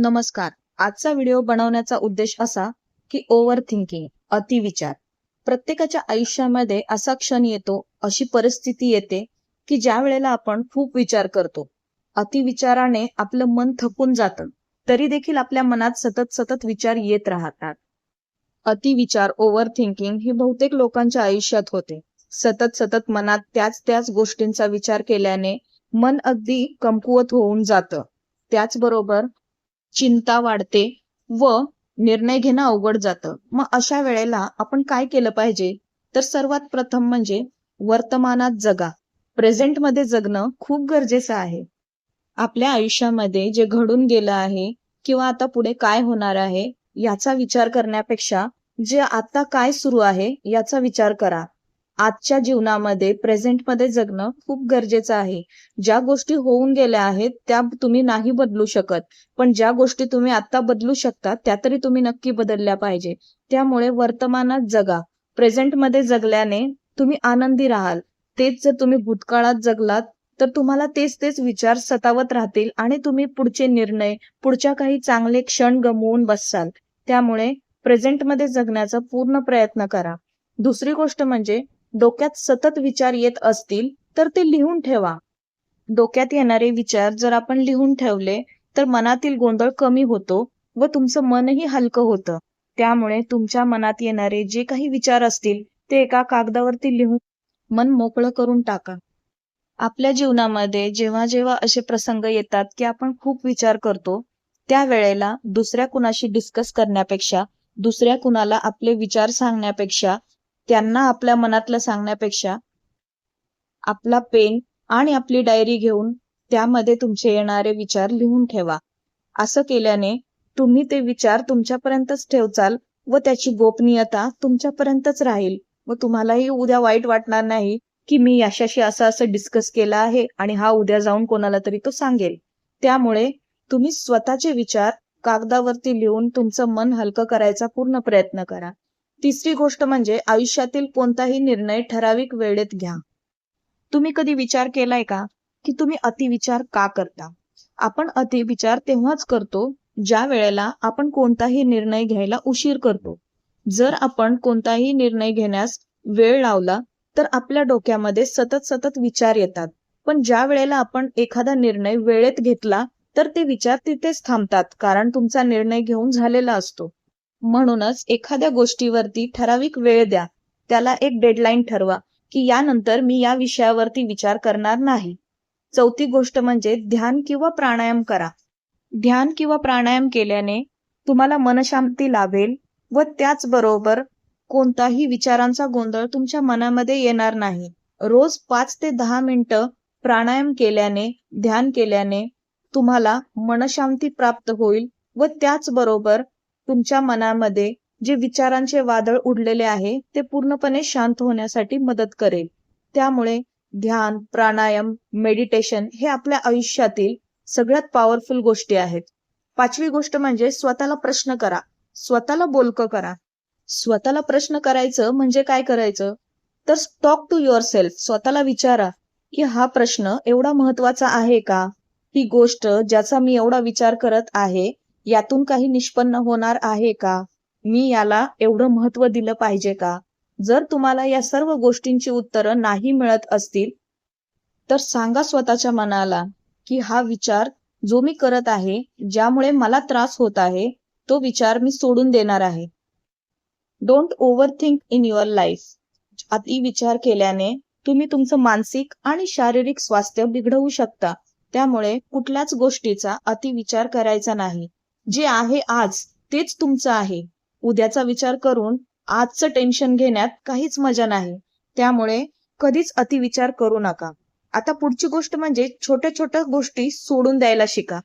नमस्कार. आजचा व्हिडिओ बनवण्याचा उद्देश असा की ओव्हर थिंकिंग अतिविचार. प्रत्येकाच्या आयुष्यामध्ये असा क्षण येतो अशी परिस्थिती येते की ज्या वेळेला आपण खूप विचार करतो. अतिविचाराने आपलं मन थकून जातं तरी देखील आपल्या मनात सतत सतत विचार येत राहतात. अतिविचार ओव्हर थिंकिंग ही बहुतेक लोकांच्या आयुष्यात होते. सतत सतत मनात त्याच त्याच गोष्टींचा विचार केल्याने मन अगदी कमकुवत होऊन जातं. त्याचबरोबर चिंता वाढते व निर्णय घेणं अवघड जातं. मग अशा वेळेला आपण काय केलं पाहिजे? तर सर्वात प्रथम म्हणजे वर्तमानात जगा. प्रेझेंटमध्ये जगणं खूप गरजेचं आहे. आपल्या आयुष्यामध्ये जे घडून गेलं आहे किंवा आता पुढे काय होणार आहे याचा विचार करण्यापेक्षा जे आता काय सुरू आहे याचा विचार करा. आजच्या जीवनामध्ये प्रेझेंटमध्ये जगणं खूप गरजेचं आहे. ज्या गोष्टी होऊन गेल्या आहेत त्या तुम्ही नाही बदलू शकत. पण ज्या गोष्टी तुम्ही आता बदलू शकता त्या तरी तुम्ही नक्की बदलल्या पाहिजे. त्यामुळे वर्तमानात जगा. प्रेझेंटमध्ये जगल्याने तुम्ही आनंदी राहाल. तेच जर तुम्ही भूतकाळात जगलात तर तुम्हाला तेच तेच विचार सतावत राहतील आणि तुम्ही पुढचे निर्णय पुढच्या काही चांगले क्षण गमवून बसाल. त्यामुळे प्रेझेंटमध्ये जगण्याचा पूर्ण प्रयत्न करा. दुसरी गोष्ट म्हणजे डोक्यात सतत विचार येत असतील तर ते लिहून ठेवा. डोक्यात येणारे विचार जर आपण लिहून ठेवले तर मनातील गोंधळ कमी होतो व तुमचं मनही हलकं होतं. त्यामुळे तुमच्या मनात येणारे जे काही विचार असतील ते एका कागदावरती लिहून मन मोकळं करून टाका. आपल्या जीवनामध्ये जेव्हा जेव्हा असे प्रसंग येतात की आपण खूप विचार करतो त्या वेळेला दुसऱ्या कुणाशी डिस्कस करण्यापेक्षा दुसऱ्या कुणाला आपले विचार सांगण्यापेक्षा त्यांना आपल्या मनातलं सांगण्यापेक्षा आपला पेन आणि आपली डायरी घेऊन त्यामध्ये तुमचे येणारे विचार लिहून ठेवा. असं केल्याने तुम्ही ते विचार तुमच्यापर्यंतच ठेवचाल व त्याची गोपनीयता तुमच्यापर्यंतच राहील. व तुम्हालाही उद्या वाईट वाटणार नाही की मी याशाशी असं असं डिस्कस केलं आहे आणि हा उद्या जाऊन कोणाला तरी तो सांगेल. त्यामुळे तुम्ही स्वतःचे विचार कागदावरती लिहून तुमचं मन हलकं करायचा पूर्ण प्रयत्न करा. तिसरी गोष्ट म्हणजे आयुष्यातील कोणताही निर्णय ठराविक वेळेत घ्या. तुम्ही कधी विचार केलाय का? की तुम्ही अतिविचार का करता? आपण अतिविचार तेव्हाच करतो ज्या वेळेला आपण कोणताही निर्णय घ्यायला उशीर करतो. जर आपण कोणताही निर्णय घेण्यास वेळ लावला तर आपल्या डोक्यामध्ये सतत सतत विचार येतात. पण ज्या वेळेला आपण एखादा निर्णय वेळेत घेतला तर ते विचार तिथेच थांबतात कारण तुमचा निर्णय घेऊन झालेला असतो. म्हणूनच एखाद्या गोष्टीवरती ठराविक वेळ द्या. त्याला एक डेडलाईन ठरवा की यानंतर मी या विषयावरती विचार करणार नाही. चौथी गोष्ट म्हणजे ध्यान किंवा प्राणायाम करा. ध्यान किंवा प्राणायाम केल्याने तुम्हाला मनशांती लाभेल व त्याचबरोबर कोणताही विचारांचा गोंधळ तुमच्या मनामध्ये येणार नाही. रोज पाच ते दहा मिनिटं प्राणायाम केल्याने ध्यान केल्याने तुम्हाला मनशांती प्राप्त होईल व त्याचबरोबर तुमच्या मनामध्ये जे विचारांचे वादळ उडलेले आहे ते पूर्णपणे शांत होण्यासाठी मदत करेल. त्यामुळे ध्यान प्राणायाम मेडिटेशन हे आपल्या आयुष्यातील सगळ्यात पॉवरफुल गोष्टी आहेत. पाचवी गोष्ट म्हणजे स्वतःला प्रश्न करा. स्वतःला बोलकं करा. स्वतःला प्रश्न करायचं म्हणजे काय करायचं? तर टॉक टू युअर सेल्फ स्वतःला विचारा की हा प्रश्न एवढा महत्त्वाचा आहे का? ही गोष्ट ज्याचा मी एवढा विचार करत आहे यातून काही निष्पन्न होणार आहे का? मी याला एवढं महत्त्व दिलं पाहिजे का? जर तुम्हाला या सर्व गोष्टींची उत्तरं नाही मिळत असतील तर सांगा स्वतःच्या मनाला की हा विचार जो मी करत आहे ज्यामुळे मला त्रास होत आहे तो विचार मी सोडून देणार आहे. Don't overthink in your life अति विचार केल्याने तुम्ही तुमचं मानसिक आणि शारीरिक स्वास्थ्य बिघडवू शकता. त्यामुळे कुठल्याच गोष्टीचा अतिविचार करायचा नाही. जे आहे आज तेच तुमचं आहे. उद्याचा विचार करून आजचं टेन्शन घेण्यात काहीच मजा नाही. त्यामुळे कधीच अतिविचार करू नका. आता पुढची गोष्ट म्हणजे छोट्या छोट्या गोष्टी सोडून द्यायला शिका.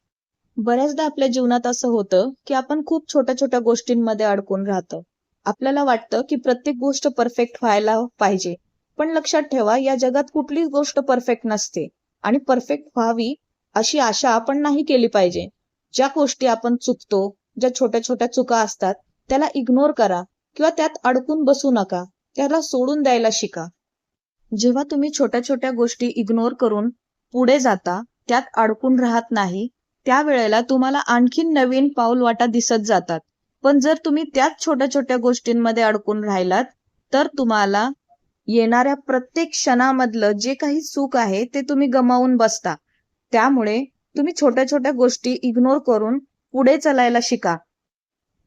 बऱ्याचदा आपल्या जीवनात असं होतं की आपण खूप छोट्या छोट्या गोष्टींमध्ये अडकून राहतो. आपल्याला वाटतं की प्रत्येक गोष्ट परफेक्ट व्हायला पाहिजे. पण लक्षात ठेवा या जगात कुठलीच गोष्ट परफेक्ट नसते. आणि परफेक्ट व्हावी अशी आशा आपण नाही केली पाहिजे. ज्या गोष्टी आपण चुकतो ज्या छोट्या छोट्या चुका असतात त्याला इग्नोर करा किंवा त्यात अडकून बसू नका. त्याला सोडून द्यायला शिका. जेव्हा तुम्ही छोट्या छोट्या गोष्टी इग्नोर करून पुढे जाता त्यात अडकून राहत नाही त्यावेळेला तुम्हाला आणखीन नवीन पाऊल वाटा दिसत जातात. पण जर तुम्ही त्याच छोट्या छोट्या गोष्टींमध्ये अडकून राहिलात तर तुम्हाला येणाऱ्या प्रत्येक क्षणामधलं जे काही सुख आहे ते तुम्ही गमावून बसता. त्यामुळे तुम्ही छोट्या छोट्या गोष्टी इग्नोर करून पुढे चालायला शिका.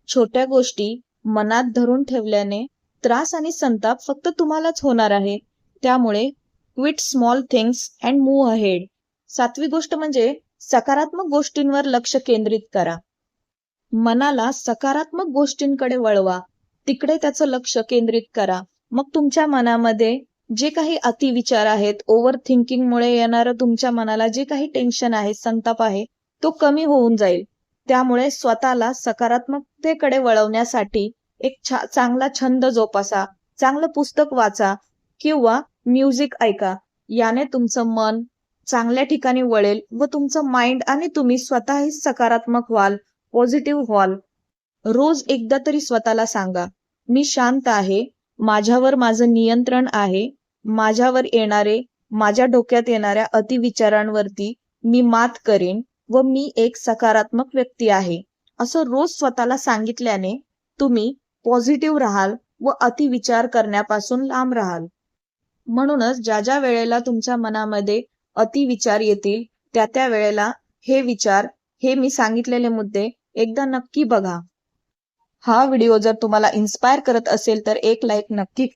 छोट्या गोष्टी मनात धरून ठेवल्याने त्रास आणि संताप फक्त तुम्हालाच होणार आहे. त्यामुळे quit small things and move ahead सातवी गोष्ट म्हणजे सकारात्मक गोष्टींवर लक्ष केंद्रित करा. मनाला सकारात्मक गोष्टींकडे वळवा. तिकडे त्याचं लक्ष केंद्रित करा. मग तुमच्या मनामध्ये जे काही अतिविचार आहेत ओव्हर थिंकिंगमुळे येणारं तुमच्या मनाला जे काही टेन्शन आहे संताप आहे तो कमी होऊन जाईल. त्यामुळे स्वतःला सकारात्मकतेकडे वळवण्यासाठी एक छा चांगला छंद जोपासा चांगलं पुस्तक वाचा किंवा म्युझिक ऐका. याने तुमचं मन चांगल्या ठिकाणी वळेल व तुमचं माइंड आणि तुम्ही स्वतःही सकारात्मक व्हाल पॉझिटिव्ह व्हाल. रोज एकदा तरी स्वतःला सांगा मी शांत आहे माझ्यावर माझं नियंत्रण आहे माझ्यावर येणारे माझ्या डोक्यात येणाऱ्या अतिविचारांवरती मी मात करेन व मी एक सकारात्मक व्यक्ती आहे. असं रोज स्वतःला सांगितल्याने तुम्ही पॉझिटिव्ह राहाल व अतिविचार करण्यापासून लांब राहाल. म्हणूनच ज्या ज्या वेळेला तुमच्या मनामध्ये अतिविचार येतील त्या त्या वेळेला हे विचार हे मी सांगितलेले मुद्दे एकदा नक्की बघा. हा व्हिडिओ जर तुम्हाला इन्स्पायर करत असेल तर एक लाईक नक्की